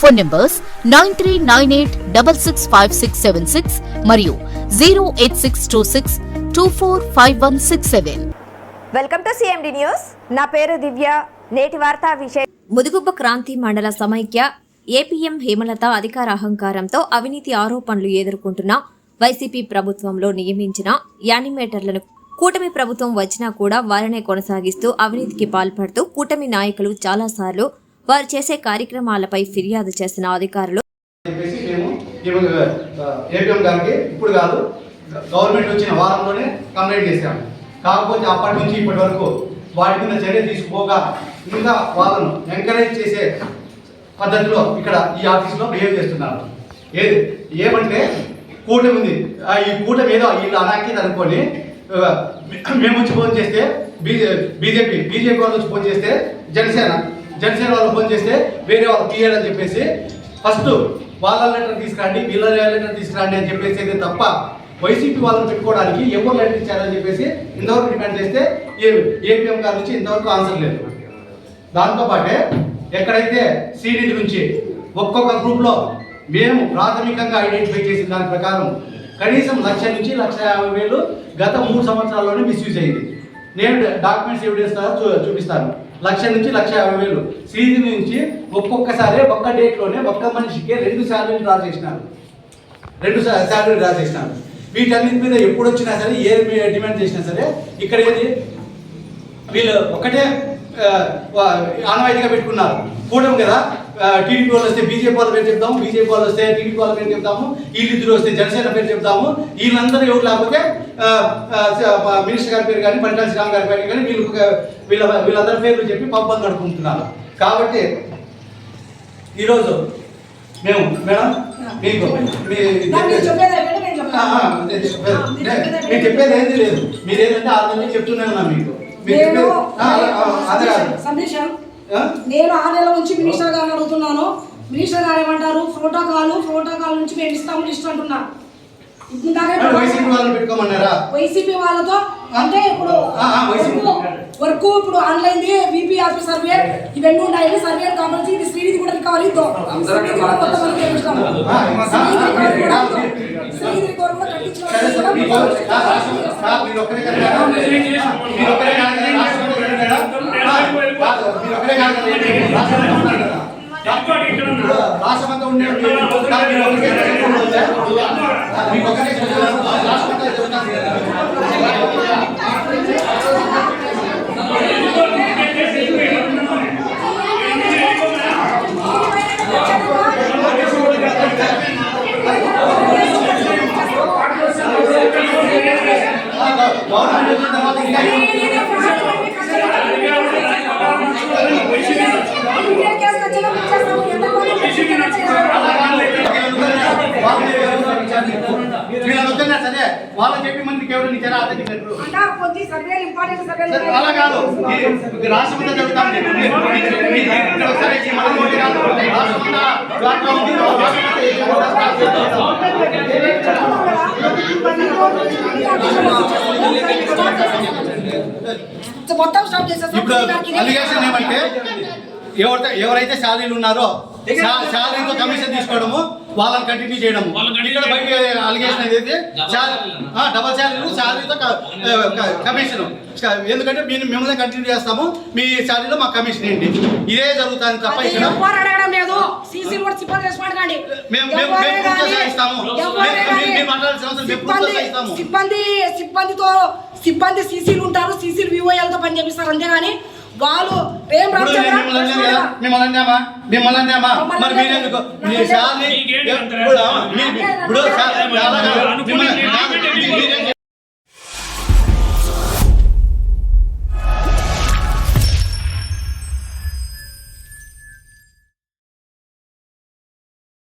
Phone numbers nine three nine eight double six five six seven six మరియు zero eight six two six two four five one six seven. Welcome to CMD news నా పేరు దివ్య. నేటి వార్తా విషయం ముదుగుబ్బ క్రాంతి మండల సమైక్య APM Hemalatha అధికార అహంకారంతో అవినీతి ఆరోపణలు ఎదుర్కొంటున్న వైసీపీ ప్రభుత్వంలో నియమించిన యానిమేటర్లను కూటమి ప్రభుత్వం వచ్చినా కూడా వారినే కొనసాగిస్తూ అవినీతికి పాల్పడుతూ కూటమి నాయకులు చాలాసార్లు వారు చేసే కార్యక్రమాలపై ఫిర్యాదు చేసిన అధికారులు మేము ఏపీఎం గారికి ఇప్పుడు కాదు గవర్నమెంట్ వచ్చిన వారంలోనే కంప్లైంట్ చేశాము. కాకపోతే అప్పటి నుంచి ఇప్పటి వరకు వాటి మీద చర్య తీసుకోగా ఇంకా వాళ్ళను ఎంకరేజ్ చేసే పద్ధతిలో ఇక్కడ ఈ ఆఫీస్లో బిహేవ్ చేస్తున్నారు. ఏది? ఏమంటే కూటమి ఉంది. ఆ ఈ కూటమి ఏదో వీళ్ళు అనాకి అనుకొని మేము వచ్చి ఫోన్ చేస్తే బీజే బీజేపీ బీజేపీ వాళ్ళు వచ్చి ఫోన్ చేస్తే జనసేన జనసేన వాళ్ళు ఫోన్ చేస్తే వేరే వాళ్ళు తీయాలని చెప్పేసి ఫస్ట్ వాళ్ళ లెటర్ తీసుకురండి వీళ్ళ లెటర్ తీసుకురండి అని చెప్పేసి అయితే తప్ప వైసీపీ వాళ్ళని పెట్టుకోవడానికి ఎవరు లెటర్ ఇచ్చారని చెప్పేసి ఇంతవరకు డిమాండ్ చేస్తే ఏపీఎం గారి నుంచి ఇంతవరకు ఆన్సర్ లేదు. దాంతోపాటే ఎక్కడైతే సీడీ నుంచి ఒక్కొక్క గ్రూప్లో మేము ప్రాథమికంగా ఐడెంటిఫై చేసిన దాని ప్రకారం కనీసం లక్ష నుంచి లక్ష యాభై వేలు గత మూడు సంవత్సరాల్లోనే మిస్యూజ్ అయింది. నేను డాక్యుమెంట్స్ ఎవిడెన్స్ చూ చూపిస్తాను. లక్ష నుంచి లక్ష యాభై వేలు. సీడీ నుంచి ఒక్కొక్కసారి ఒక్క డేట్లోనే ఒక్క మనిషికి రెండు శాలరీలు డ్రా చేసినారు. రెండు శాలరీ డ్రా చేసినారు. వీటన్నిటి మీద ఎప్పుడు వచ్చినా సరే ఏ డిమాండ్ చేసినా సరే ఇక్కడ ఏది? వీళ్ళు ఒకటే ఆనవాయితీగా పెట్టుకున్నారు. కూటమి కదా? టీడీపీ వాళ్ళు వస్తే బీజేపీ వాళ్ళ పేరు చెప్తాము బీజేపీ వాళ్ళు వస్తే టీడీపీ వాళ్ళ పేరు చెప్తాము వీళ్ళిద్దరు వస్తే జనసేన పేరు చెప్తాము వీళ్ళందరూ ఎవరు లేకపోతే మినిస్టర్ గారి పేరు కానీ పరిటాల శ్రీరామ్ గారి పేరు కానీ వీళ్ళు వీళ్ళ వీళ్ళందరి పేర్లు చెప్పి పబ్బం గడుపుకుంటున్నారు. కాబట్టి ఈరోజు మేము మేడం మీకు మీరు చెప్పేది నేను ఏంది లేదు. మీరు ఏంటంటే ఆరు నెలలు చెప్తూనే ఉన్నాను మీకు. నేను ఆ, ఆ, ఆ. సందేశం ఆ? నేను ఆరు నెలల నుంచి మినిస్టర్ గారిని అడుగుతున్నాను మినిస్టర్ గారు ఏమంటారు ప్రోటోకాల్ ప్రోటోకాల్ నుంచి మేము ఇస్తాము లిస్ట్ మరి వైసీపీ వాళ్ళని పెట్టుకోమన్నారా వైసీపీ వాళ్ళతో అంటే ఇప్పుడు ఆ, ఆ. వర్క్ ఇప్పుడు ఆన్లైన్ విపి ఆఫీస్ సర్వే ఇవన్నీ ఉన్నాయి సర్వే కాబట్టి ఇది శ్రీనిధి కూడా రికవరీ శ్రీనిధి కూడా కొంతమంది మీరు ఒక్కరే కదా? మీరు ఒక్కరే కాదు మీరు ఒక్కరే కాదు కదా? ఏంటి? రాష్ట్రం అంతా ఉన్నారు కదా. ఇప్పుడు రాష్ట్రం అంతా ఉండే మీరు కాదు, మీరు ఒక్కరే కదా చెప్తున్నారు కదా? మీకు ఒక్కరే చెప్తున్నారు. రాష్ట్రం అంతా చెప్తున్నారు కదా. ఆ, గవర్నమెంట్ వచ్చిన తర్వాత ఇంకా ఏం- వీళ్ళని వద్దన్నా సరే వాళ్ళని చెప్పి మందికి ఎవరు అతనికి అలా కాదు మొత్తం ఇప్పుడు అలిగేషన్ ఏమంటే ఎవరైతే ఎవరైతే శాలరీలు ఉన్నారో శాలరీతో కమిషన్ తీసుకోవడము వాళ్ళని కంటిన్యూ చేయడం ఇక్కడ బయట అలిగేషన్ ఏదైతే డబల్ శాలరీ శాలరీతో కమిషన్. ఎందుకంటే మేము మిమ్మల్ని కంటిన్యూ చేస్తాము. మీ శాలరీలో మా కమిషన్ ఏంటి? ఇదే జరుగుతుంది తప్ప ఇక్కడ ఎవ్వరు అడగడం లేదు సీసీ కూడా సిబ్బంది సిబ్బందితో సిబ్బంది సీసీలు ఉంటారు. సీసీలు వివోఎల్తో పని చేపిస్తారు. అంతేగాని వాళ్ళు ప్రేమ ఇప్పుడు నేను మిమ్మల్ని అన్నాను కదా, మిమ్మల్ని అన్నామా మిమ్మల్ని అన్నామా మరి మీరు ఎందుకు మీ శాలరీ మీకేంటి అంత ఇప్పుడు